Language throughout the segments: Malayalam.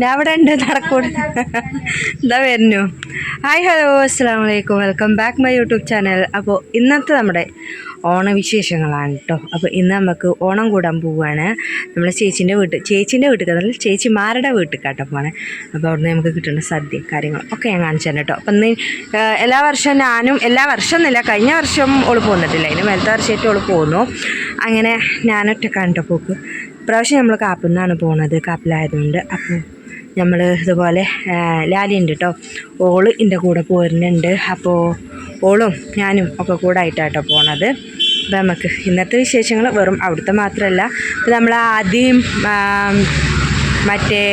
ഞാൻ അവിടെ ഉണ്ട് നടക്കൂടെ എന്താ വരുന്നു ഹായ് ഹലോ അസ്സാം വലൈക്കും welcome back my YouTube channel അപ്പോൾ ഇന്നത്തെ നമ്മുടെ ഓണവിശേഷങ്ങളാണ് കേട്ടോ അപ്പോൾ ഇന്ന് നമുക്ക് ഓണം കൂടാൻ പോവുകയാണ് നമ്മളെ ചേച്ചീന്റെ വീട്ടിൽ ചേച്ചീന്റെ വീട്ടിൽ അതല്ല ചേച്ചിമാരുടെ വീട്ടിൽ കേട്ടോ പോണേ. അപ്പോൾ അവിടുന്ന് നമുക്ക് കിട്ടുന്ന സദ്യ കാര്യങ്ങൾ ഒക്കെ ഞാൻ കാണിച്ചു കേട്ടോ അപ്പം ഇന്ന് എല്ലാ വർഷവും ഞാനും എല്ലാ വർഷം എന്നില്ല കഴിഞ്ഞ വർഷം ഓൾ പോന്നിട്ടില്ല. അതിന് മേലത്തെ വർഷമായിട്ട് ഓൾ പോന്നു. അങ്ങനെ ഞാനൊറ്റക്കാണ് കേട്ടോ പോക്ക്. ഇപ്രാവശ്യം നമ്മൾ കാപ്പിൽ നിന്നാണ് പോണത് കാപ്പിലായതുകൊണ്ട്. അപ്പോൾ നമ്മൾ ഇതുപോലെ ലാലിയുണ്ട് കേട്ടോ ഓൾ എന്റെ കൂടെ പോരുന്നുണ്ട്. അപ്പോൾ ഓളും ഞാനും ഒക്കെ കൂടെ ആയിട്ടാട്ടോ പോണത്. അപ്പോൾ നമുക്ക് ഇന്നത്തെ വിശേഷങ്ങൾ വെറും അവിടുത്തെ മാത്രമല്ല നമ്മൾ ആദ്യം മറ്റേ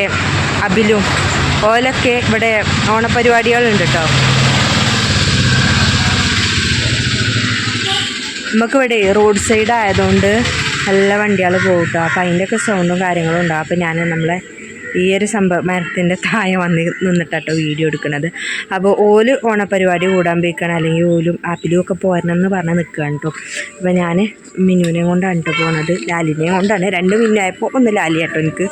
അബിലും ഓലൊക്കെ ഇവിടെ ഓണപരിപാടികളുണ്ട് കേട്ടോ നമുക്കിവിടെ റോഡ് സൈഡ് ആയതുകൊണ്ട് നല്ല വണ്ടികൾ പോകും കേട്ടോ അപ്പോൾ അതിന്റെയൊക്കെ സൗണ്ടും കാര്യങ്ങളും ഉണ്ടാവും അപ്പോൾ ഞാൻ നമ്മളെ ഈ ഒരു സംഭവ മരത്തിന്റെ താഴെ വന്ന് നിന്നിട്ടാട്ടോ വീഡിയോ എടുക്കുന്നത് അപ്പോൾ ഓൽ ഓണപരിപാടി കൂടാൻ പോയിക്കണം. അല്ലെങ്കിൽ ഓലും ആപ്പിലും ഒക്കെ പോരണം എന്ന് പറഞ്ഞ് നിൽക്കുകയാണ് കേട്ടോ അപ്പോൾ ഞാൻ മിനുവിനെയും കൊണ്ടാണ് കേട്ടോ പോണത്. ലാലിനെ കൊണ്ടാണ്. രണ്ട് മിന്നായപ്പോൾ ഒന്ന് ലാലി കേട്ടോ എനിക്ക്.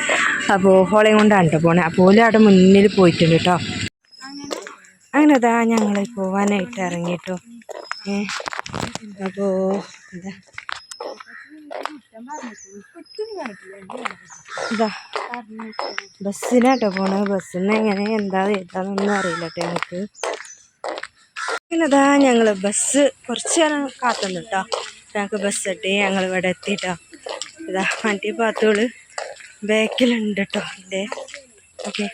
അപ്പോൾ ഹോളയും കൊണ്ടാണ് കേട്ടോ പോണത്. അപ്പോൾ ഓലും അവിടെ മുന്നിൽ പോയിട്ടുണ്ട് കേട്ടോ അങ്ങനെ അതാ ഞങ്ങൾ പോവാനായിട്ട് ഇറങ്ങിട്ടോ ഏ അപ്പോൾ എന്താ? ബസ്സിനാട്ടോ പോണത്. ബസ്സിന് എങ്ങനെ എന്താ ചെയ്താന്നൊന്നും അറിയില്ല കേട്ടോ ഞങ്ങൾക്ക് പിന്നെ അതാ ഞങ്ങൾ ബസ് കുറച്ച് നേരം കാത്തുന്നു കേട്ടോ ഞങ്ങൾക്ക് ബസ് ഇട്ട് ഞങ്ങൾ ഇവിടെ എത്തിട്ടോ. ഇതാ വണ്ടി പാത്തോൾ ബാക്കിലുണ്ട് കേട്ടോ എന്റെ ഓക്കെ.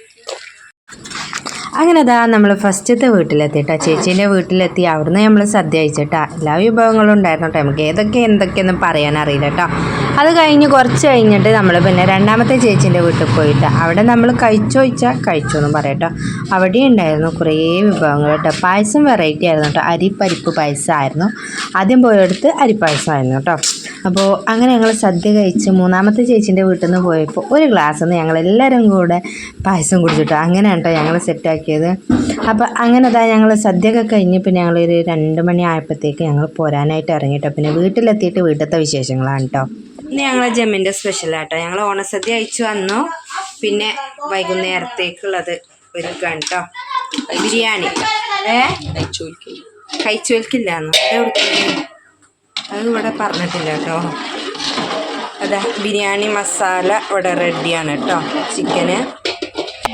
അങ്ങനെ അതാ നമ്മൾ ഫസ്റ്റത്തെ വീട്ടിലെത്തി കേട്ടോ ചേച്ചീന്റെ വീട്ടിലെത്തി. അവിടുന്ന് നമ്മൾ സദ്യ അയച്ചിട്ടാ എല്ലാ വിഭവങ്ങളും ഉണ്ടായിരുന്നു കേട്ടോ നമുക്ക് ഏതൊക്കെ എന്തൊക്കെയൊന്നും പറയാൻ അറിയില്ല കേട്ടോ അത് കഴിഞ്ഞ് കുറച്ച് കഴിഞ്ഞിട്ട് നമ്മൾ പിന്നെ രണ്ടാമത്തെ ചേച്ചീന്റെ വീട്ടിൽ പോയിട്ട് അവിടെ നമ്മൾ കഴിച്ചോ വെച്ചാൽ കഴിച്ചു എന്ന് പറയട്ടോ അവിടെ ഉണ്ടായിരുന്നു കുറേ വിഭവങ്ങൾ കേട്ടോ പായസം വെറൈറ്റി ആയിരുന്നു കേട്ടോ അരിപ്പരിപ്പ് പായസമായിരുന്നു. ആദ്യം പോയെടുത്ത് അരിപ്പായസമായിരുന്നു കേട്ടോ അപ്പോൾ അങ്ങനെ ഞങ്ങൾ സദ്യ കഴിച്ച് മൂന്നാമത്തെ ചേച്ചീന്റെ വീട്ടിൽ നിന്ന് പോയപ്പോൾ ഒരു ഗ്ലാസ് നിന്ന് ഞങ്ങൾ എല്ലാവരും കൂടെ പായസം കുടിച്ചിട്ടോ. അങ്ങനെയാണ് കേട്ടോ ഞങ്ങൾ സെറ്റാക്കിയത് അപ്പോൾ അങ്ങനെ അതാ ഞങ്ങൾ സദ്യയൊക്കെ കഴിഞ്ഞ് പിന്നെ ഞങ്ങൾ ഒരു രണ്ട് മണി ആയപ്പോഴത്തേക്ക് ഞങ്ങൾ പോരാനായിട്ട് ഇറങ്ങിട്ടോ. പിന്നെ വീട്ടിലെത്തിയിട്ട് വീട്ടിലത്തെ വിശേഷങ്ങളാണ് കേട്ടോ ഇന്ന് ഞങ്ങളെ ജമ്മിന്റെ സ്പെഷ്യലാട്ടോ ഞങ്ങൾ ഓണസദ്യ അയച്ചു വന്നു. പിന്നെ വൈകുന്നേരത്തേക്കുള്ളത് ഒരു കേട്ടോ ബിരിയാണി. ഏ? കൊടുക്കുന്നത് അത് ഇവിടെ പറഞ്ഞിട്ടില്ല കേട്ടോ അതാ ബിരിയാണി മസാല ഇവിടെ റെഡിയാണ് കേട്ടോ ചിക്കന്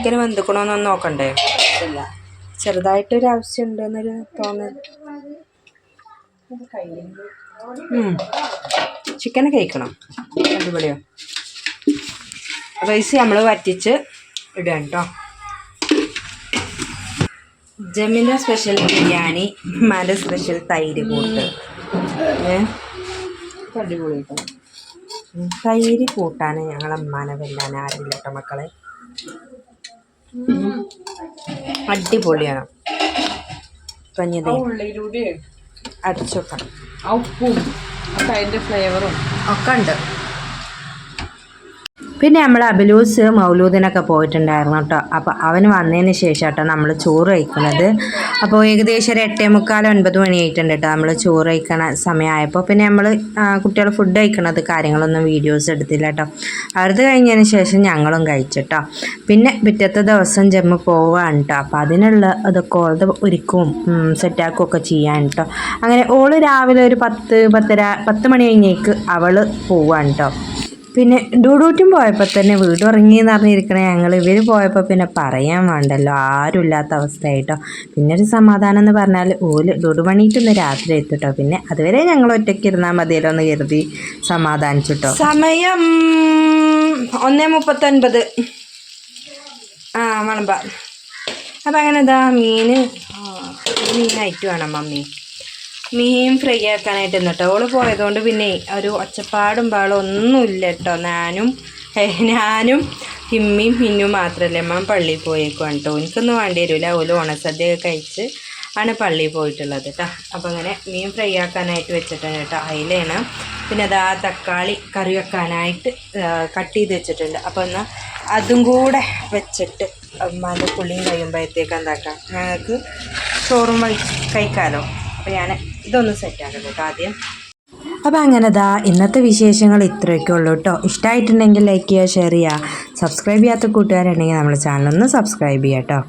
ചിക്കന് വെന്തുക്കണമെന്നൊന്ന് നോക്കണ്ടേ? ചെറുതായിട്ടൊരു ആവശ്യമുണ്ട് എന്നൊരു തോന്നൽ ചിക്കനെ കഴിക്കണം. അടിപൊളിയോ. റൈസ് നമ്മൾ വറ്റിച്ച് ഇടുക കേട്ടോ ജമ്മിന്റെ സ്പെഷ്യൽ ബിരിയാണി ഉമ്മാന്റെ സ്പെഷ്യൽ തൈര് കൂട്ട്. അടിപൊളി കേട്ടോ തൈര് കൂട്ടാൻ ഞങ്ങളെ ഉമ്മാനെ വെല്ലാൻ കേട്ടോ മക്കളെ. അടിപൊളിയാണ്. പഞ്ഞത് അടിച്ചൊക്കെ അടിച്ചു വെക്കണം. ആ ഉപ്പും അതിന്റെ ഫ്ലേവറും ഒക്കെ ഉണ്ട്. പിന്നെ നമ്മൾ അബലൂസ് മൗലൂദിനൊക്കെ പോയിട്ടുണ്ടായിരുന്നു കേട്ടോ. അപ്പോൾ അവൻ വന്നതിന് ശേഷം കേട്ടോ നമ്മൾ ചോറ് കഴിക്കുന്നത്. അപ്പോൾ ഏകദേശം ഒരു എട്ടേ മുക്കാൽ ഒൻപത് മണി ആയിട്ടുണ്ട് കേട്ടോ നമ്മൾ ചോറ് കഴിക്കണ സമയമായപ്പോൾ പിന്നെ നമ്മൾ കുട്ടികൾ ഫുഡ് കഴിക്കണത് കാര്യങ്ങളൊന്നും വീഡിയോസ് എടുത്തില്ല കേട്ടോ. അവരത് കഴിഞ്ഞതിന് ശേഷം ഞങ്ങളും കഴിച്ചിട്ടോ പിന്നെ പിറ്റത്തെ ദിവസം ജമ്മ പോവാണ് കേട്ടോ. അപ്പോൾ അതിനുള്ള ഇതൊക്കെ ഓളത് ഒരുക്കും സെറ്റാക്കും ഒക്കെ ചെയ്യാൻ കേട്ടോ. അങ്ങനെ ഓൾ രാവിലെ ഒരു പത്ത് പത്തര പത്ത് മണി കഴിഞ്ഞേക്ക് അവൾ പോവാണ് കേട്ടോ. പിന്നെ ഡൂഡൂറ്റും പോയപ്പോൾ തന്നെ വീട് ഇറങ്ങി എന്ന് പറഞ്ഞിരിക്കണേ ഞങ്ങൾ. ഇവർ പോയപ്പോൾ പിന്നെ പറയാൻ വേണ്ടല്ലോ. ആരും ഇല്ലാത്ത അവസ്ഥയായിട്ടോ. പിന്നെ ഒരു സമാധാനം എന്ന് പറഞ്ഞാൽ ഓൽ ഡൂഡു പണിയിട്ടൊന്ന് രാത്രി എത്തിട്ടോ. പിന്നെ അതുവരെ ഞങ്ങൾ ഒറ്റയ്ക്ക് ഇരുന്നാൽ മതിയല്ലോ എന്ന് കരുതി സമാധാനിച്ചിട്ടോ. സമയം ഒന്നേ മുപ്പത്തൊൻപത്. ആ വളമ്പ. അപ്പം അങ്ങനെ ഇതാ മീൻ മീനായിട്ട് വേണം മമ്മി. മീൻ ഫ്രൈ ആക്കാനായിട്ട് കേട്ടോ. ഓൾ പോയതുകൊണ്ട് പിന്നെ ഒരു ഒച്ചപ്പാടും പാടും ഒന്നുമില്ല കേട്ടോ. ഞാനും ഞാനും ഹിമ്മിയും ഹിന്നും മാത്രമല്ലേ അമ്മ പള്ളിയിൽ പോയേക്കുവാണ് കേട്ടോ. എനിക്കൊന്നും വേണ്ടി വരില്ല ഓൽ ഓണസദ്യ ഒക്കെ കഴിച്ച് ആണ് പള്ളിയിൽ പോയിട്ടുള്ളത് കേട്ടോ. അപ്പോൾ അങ്ങനെ മീൻ ഫ്രൈ ആക്കാനായിട്ട് വെച്ചിട്ടുണ്ട് കേട്ടോ. അതിലാണ് പിന്നെ അതാ തക്കാളി കറി വെക്കാനായിട്ട് കട്ട് ചെയ്ത് വെച്ചിട്ടുണ്ട്. അപ്പോൾ എന്നാൽ അതും കൂടെ വെച്ചിട്ട് അമ്മാന്റെ പുള്ളിയും കഴിയുമ്പോഴത്തേക്ക് എന്താക്കാം? ഞങ്ങൾക്ക് ചോറും കഴിക്കാമല്ലോ അപ്പോൾ ഞാൻ ഇതൊന്ന് സെറ്റാക്കാം കേട്ടോ ആദ്യം. അപ്പോൾ അങ്ങനെ ദാ ഇന്നത്തെ വിശേഷങ്ങൾ ഇത്രയൊക്കെ ഉള്ളൂ കേട്ടോ. ഇഷ്ടമായിട്ടുണ്ടെങ്കിൽ ലൈക്ക് ചെയ്യുക ഷെയർ ചെയ്യുക സബ്സ്ക്രൈബ് ചെയ്യാത്ത കൂട്ടുകാരുണ്ടെങ്കിൽ നമ്മുടെ ചാനലൊന്ന് സബ്സ്ക്രൈബ് ചെയ്യാം കേട്ടോ.